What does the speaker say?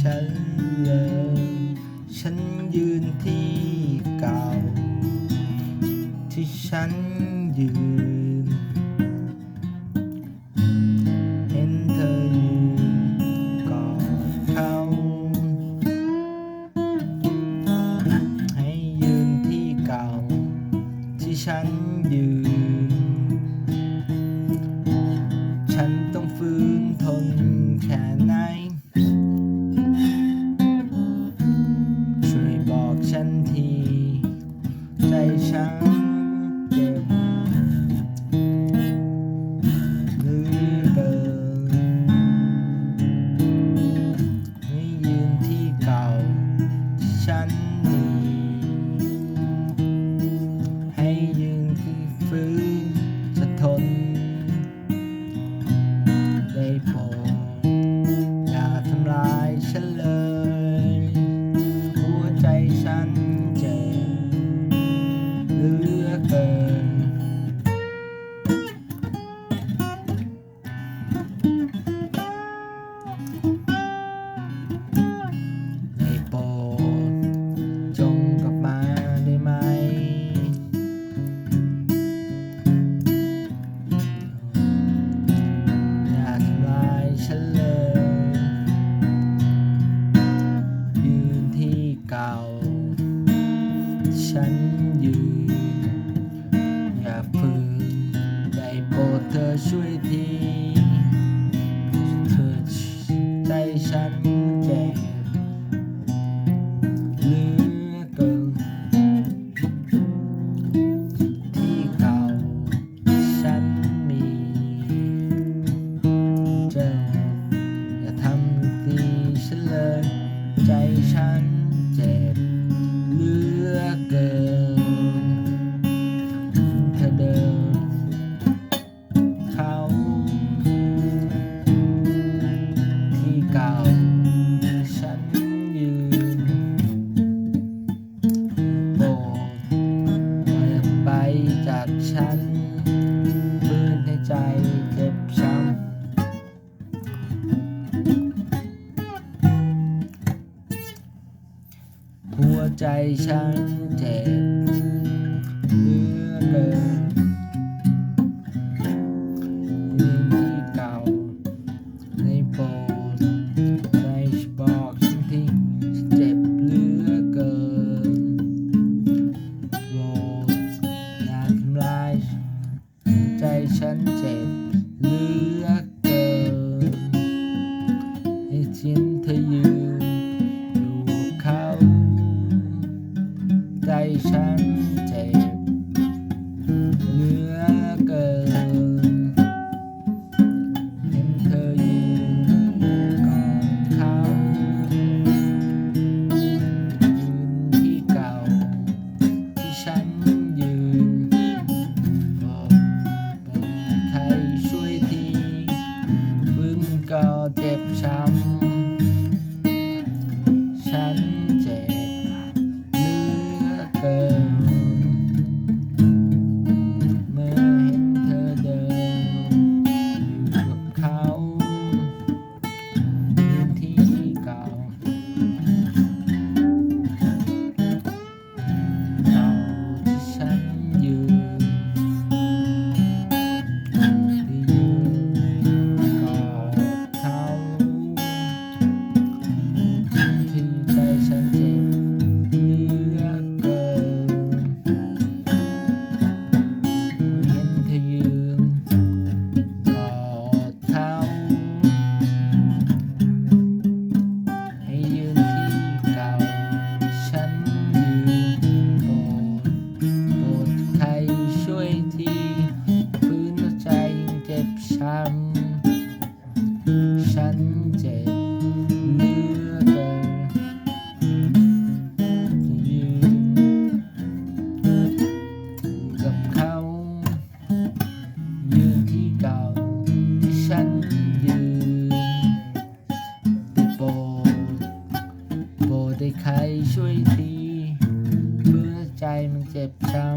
ฉันเลย ฉันยืนที่เก่า ที่ฉันยืน เห็นเธอยืนกอดเขาให้ยืนที่เก่า ที่ฉันยืน ฝืนจะทน ได้โปรอย่าทำลายฉันเลย หัวใจฉัน ฉันยืนอย่าฝืนได้โปรดเธอช่วยทีเธอใจฉัน ใจฉันเจ็บ ก็เจ็บช้ำ ใจเนื้อกันยืนกับเขา ยืนที่เก่าที่ฉันยืนแต่โปรดโปรดได้ใครช่วยทีเพื่อใจมันเจ็บช้ำ